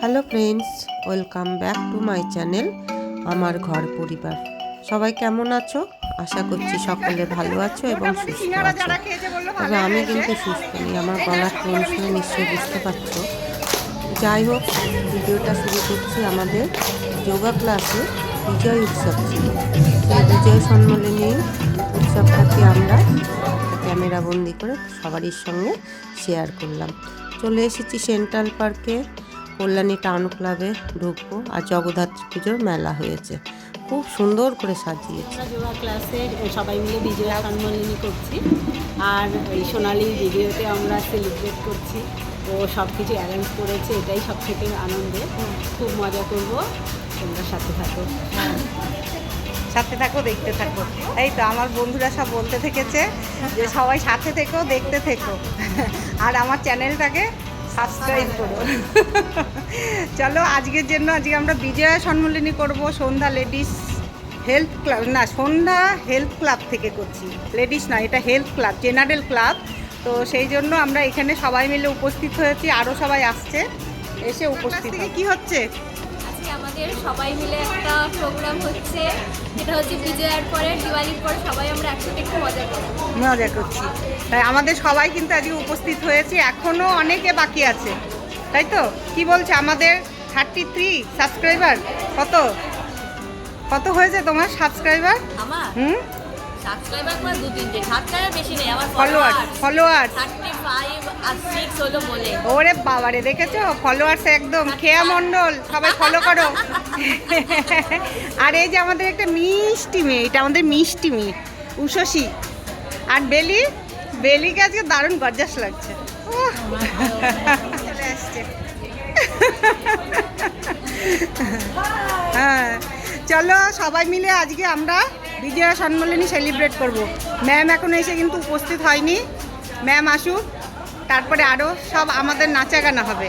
Hello friends welcome back to my channel আমার ঘর পরিবার। সবাই কেমন আছো? আশা করছি সকলে ভালো আছো এবং সুস্থ আছো। তবে আমি কিন্তু সুস্থ নেই আমার গলার টোন শুনে নিশ্চয়ই বুঝতে পারছ। যাই হোক ভিডিওটা শুরু করছি আমাদের যোগা ক্লাসে বিজয় উৎসব ছিল সেই বিজয় সম্মেলনী উৎসবটাকে আমরা ক্যামেরা বন্দি করে সবারই সঙ্গে শেয়ার করলাম। চলে এসেছি সেন্ট্রাল পার্কে। কল্যাণী টাউন ক্লাবে ঢুকবো আর জগদ্ধাত্রী পুজোর মেলা হয়েছে। খুব সুন্দর করে সাজিয়েছে। যোগা ক্লাসে সবাই মিলে বিজয়া সম্মেলনী করছি। আর এই সোনালি ভিডিওতে আমরা সেলিব্রেট করছি। ও সব কিছু অ্যারেঞ্জ করেছে এটাই সব থেকে আনন্দে খুব মজা করব। তোমরা সাথে থাকো। সাথে থাকো দেখতে থাকো। এই তো আমার বন্ধুরা সব বলতে থেকেছে যে সবাই সাথে থেকো দেখতে থেকো। আর আমার চ্যানেলটাকে সাবস্ক্রাইব করো। চলো আজকের জন্য আজকে আমরা বিজয়া সম্মিলনী করব সন্ধ্যা লেডিস হেলথ ক্লাব না সন্ধ্যা হেলথ ক্লাব থেকে করছি। লেডিস না এটা হেলথ ক্লাব জেনারেল ক্লাব তো সেই জন্য আমরা এখানে সবাই মিলে উপস্থিত হয়েছি আরও সবাই আসছে এসে উপস্থিত থেকে কি হচ্ছে? আমাদের সবাই মিলে একটা প্রোগ্রাম হচ্ছে। যেটা হচ্ছে বিজয়ার পরে দিওয়ালির পরে সবাই আমরা একসাথে একটু মজা করি মজা করছি। তাই আমাদের সবাই কিন্তু আজকে উপস্থিত হয়েছে এখনও অনেকে বাকি আছে। তাই তো? কি বলছে আমাদের থার্টি থ্রি সাবস্ক্রাইবার কত? কত হয়েছে তোমার সাবস্ক্রাইবার হুম? সাবস্ক্রাইবার তোমার দু তিনটে সাবস্ক্রাইবার বেশি নেই আমার ফলোয়ার ফলোয়ার থার্টি ফাইভ আর সিক্স হলো বলে। ওরে বাবারে দেখেছ? ফলোয়ার্স একদম। খেয়া মণ্ডল সবাই ফলো করো। আর এই যে আমাদের একটা মিষ্টি মেয়ে এটা আমাদের মিষ্টি মেয়ে উষসী আর বেলি? বেলিকে আজকে দারুণ গর্জাস লাগছে। চলে আসছে। হ্যাঁ চলো সবাই মিলে আজকে আমরা বিজয়া সম্মেলনী সেলিব্রেট করব। ম্যাম এখন এসে কিন্তু উপস্থিত হয়নি। ম্যাম আসুক, তারপরে আরও সব আমাদের নাচা গানা হবে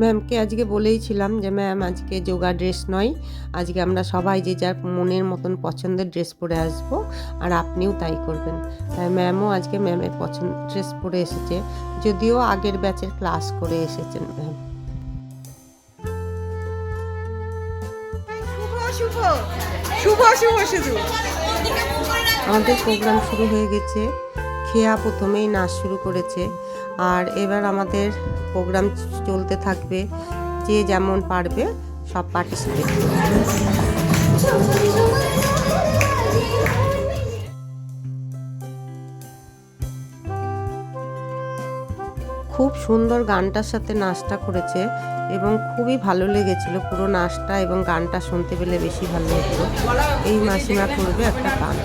ম্যামকে আজকে বলেইছিলাম যে ম্যাম আজকে যোগা ড্রেস নয়। আজকে আমরা সবাই যে যার মনের মতন পছন্দের ড্রেস পরে আসব, আর আপনিও তাই করবেন। তাই ম্যামও আজকে ম্যামের পছন্দ ড্রেস পরে এসেছে। যদিও আগের ব্যাচের ক্লাস করে এসেছেন ম্যাম শুভ শুভ শুধু আমাদের প্রোগ্রাম শুরু হয়ে গেছে। খেয়া প্রথমেই নাচ শুরু করেছে। আর এবার আমাদের প্রোগ্রাম চলতে থাকবে। যে যেমন পারবে, সব পার্টিসিপেট খুব সুন্দর গানটার সাথে নাচটা করেছে এবং খুবই ভালো লেগেছিল পুরো নাচটা এবং গানটা শুনতে পেলে বেশি ভালো লাগল। এই মাসিমা করবে একটা গান।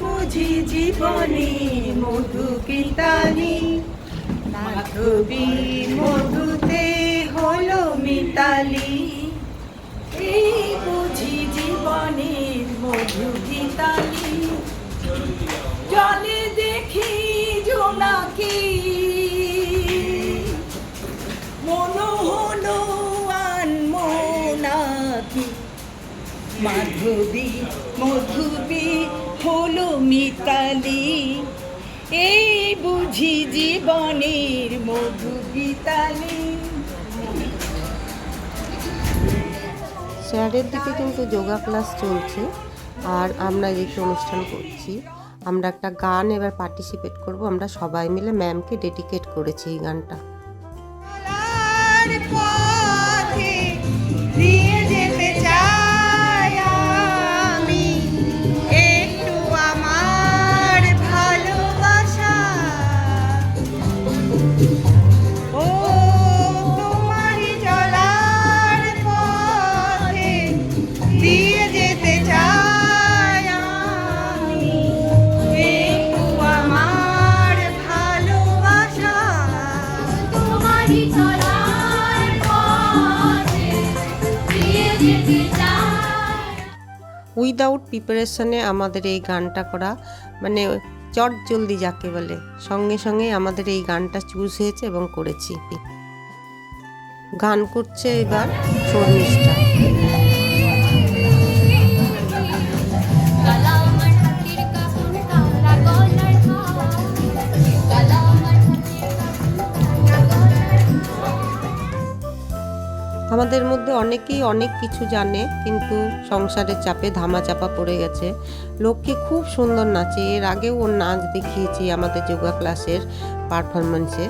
বুঝি জীবনে মধু গীতালি মাধবী মধুতে হলো মিতালি। বুঝি জীবনের মধু গীতালি জলে দেখি জোনাকি। মনোহন আনমোনাকি মাধবী, মধুবী হলো মিতালি। এই বুঝি জীবনের মধু গীতালি স্যারের দিকে কিন্তু যোগা ক্লাস চলছে, আর আমরা এদিকে অনুষ্ঠান করছি। আমরা একটা গান এবার পার্টিসিপেট করব। আমরা সবাই মিলে ম্যামকে ডেডিকেট করেছি এই গানটা। উইদাউট প্রিপারেশনে আমাদের এই গানটা করা মানে চট জলদি যাকে বলে, সঙ্গে সঙ্গে আমাদের এই গানটা চুজ হয়েছে এবং করেছি। গান করছে এবার শর্মিষ্ঠা। আমাদের মধ্যে অনেকেই অনেক কিছু জানে, কিন্তু সংসারের চাপে ধামাচাপা পড়ে গেছে। লোককে খুব সুন্দর নাচে। এর আগেও ওর নাচ দেখিয়েছি আমাদের যোগা ক্লাসের পারফরমেন্সে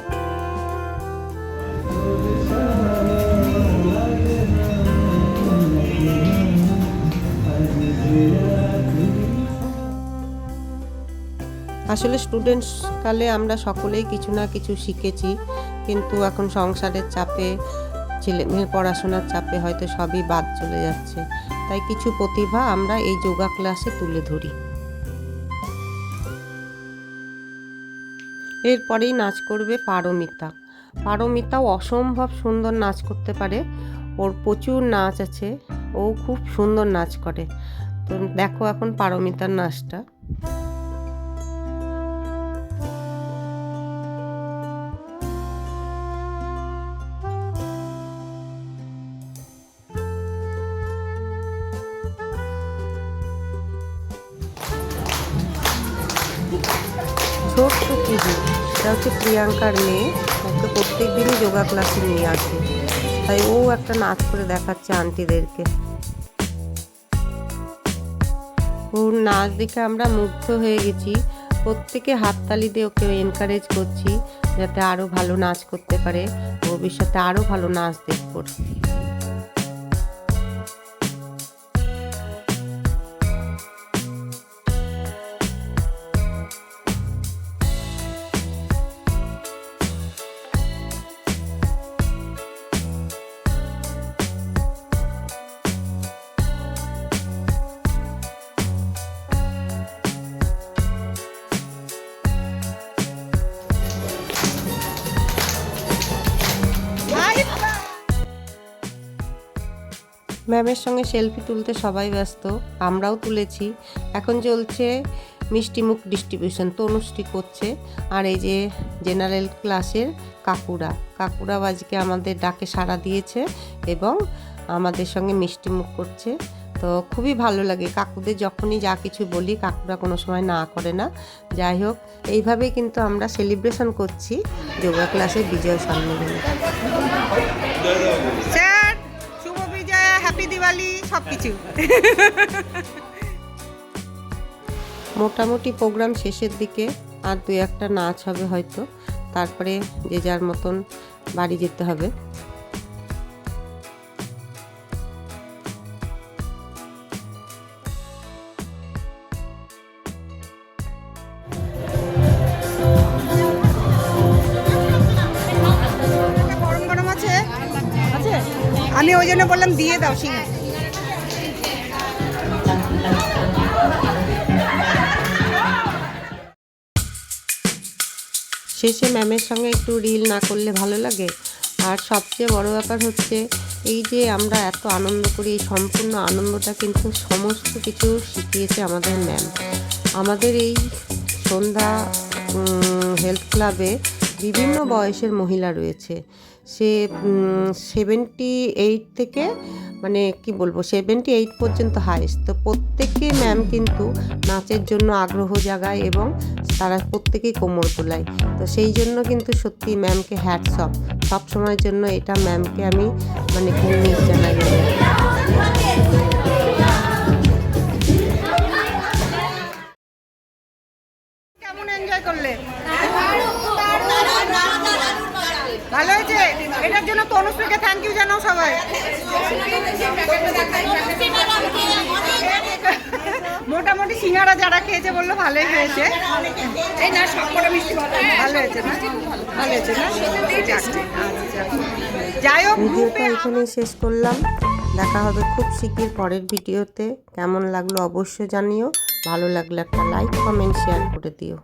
আসলে স্টুডেন্টস কালে আমরা সকলেই কিছু না কিছু শিখেছি, কিন্তু এখন সংসারের চাপে ছেলে মেয়ের পড়াশোনার চাপে হয়তো সবই বাদ চলে যাচ্ছে। তাই কিছু প্রতিভা আমরা এই যোগা ক্লাসে তুলে ধরি। এরপরেই নাচ করবে পারমিতা। পারমিতাও অসম্ভব সুন্দর নাচ করতে পারে। ওর প্রচুর নাচ আছে। ও খুব সুন্দর নাচ করে। তো দেখো এখন পারমিতার নাচটা। ছোট্ট পিজু। এটা হচ্ছে প্রিয়াঙ্কার মেয়ে। ওকে প্রত্যেক দিনই যোগা ক্লাসে নিয়ে আসে। তাই ও একটা নাচ করে দেখাচ্ছে আন্টিদেরকে ওর নাচ দেখে আমরা মুগ্ধ হয়ে গেছি। প্রত্যেকে হাততালি দিয়ে ওকে এনকারেজ করছি, যাতে আরও ভালো নাচ করতে পারে, ভবিষ্যতে আরও ভালো নাচ দেখব। ম্যামের সঙ্গে সেলফি তুলতে সবাই ব্যস্ত, আমরাও তুলেছি। এখন চলছে মিষ্টিমুখ ডিস্ট্রিবিউশন তনুশ্রী করছে। আর এই যে জেনারেল ক্লাসের কাকুরা কাকুরা আজকে আমাদের ডাকে সাড়া দিয়েছে এবং আমাদের সঙ্গে মিষ্টিমুখ করছে। তো খুবই ভালো লাগে, কাকুদের যখনই যা কিছু বলি কাকুরা কোনো সময় না করে না। যাই হোক, এইভাবেই কিন্তু আমরা সেলিব্রেশন করছি যোগা ক্লাসের বিজয় সম্মেলনে। সব কিছু মোটামুটি প্রোগ্রাম শেষের দিকে আর দুই একটা নাচ হবে হয়তো। তারপরে যে যার মতন বাড়ি যেতে হবে। আমি ওই জন্য বললাম দিয়ে দাও সিঙ্গা শেষে ম্যামের সঙ্গে একটু রিল না করলে ভালো লাগে। আর সবচেয়ে বড় ব্যাপার হচ্ছে, এই যে আমরা এত আনন্দ করি, এই সম্পূর্ণ আনন্দটা কিন্তু সমস্ত কিছু শিখিয়েছে আমাদের ম্যাম। আমাদের এই সন্ধ্যা হেলথ ক্লাবে বিভিন্ন বয়সের মহিলা রয়েছে। সে সেভেন্টি এইট থেকে মানে কি বলব সেভেন্টি এইট পর্যন্ত হাইস্ট তো প্রত্যেকে ম্যাম কিন্তু নাচের জন্য আগ্রহ জাগায় এবং তারা প্রত্যেকেই কোমর তোলায় তো সেই জন্য কিন্তু সত্যি ম্যামকে হ্যাটস অফ সব সময়ের জন্য এটা ম্যামকে আমি মানে কুর্নিশ জানাই। তনুশ্রীকে থ্যাংক ইউ জানাও সবাই। মোটামুটি সিঙ্গারা যারা খেয়েছে বলল ভালোই হয়েছে এই না সবকটা মিষ্টি ভালো হয়েছে। না? ভালো। হয়েছে না? আচ্ছা। আচ্ছা। যাই হোক ভিডিওটা এখানেই শেষ করলাম। দেখা হবে খুব শিগগির পরের ভিডিওতে। কেমন লাগল অবশ্যই জানিও। ভালো লাগলে একটা লাইক কমেন্ট শেয়ার করে দিও।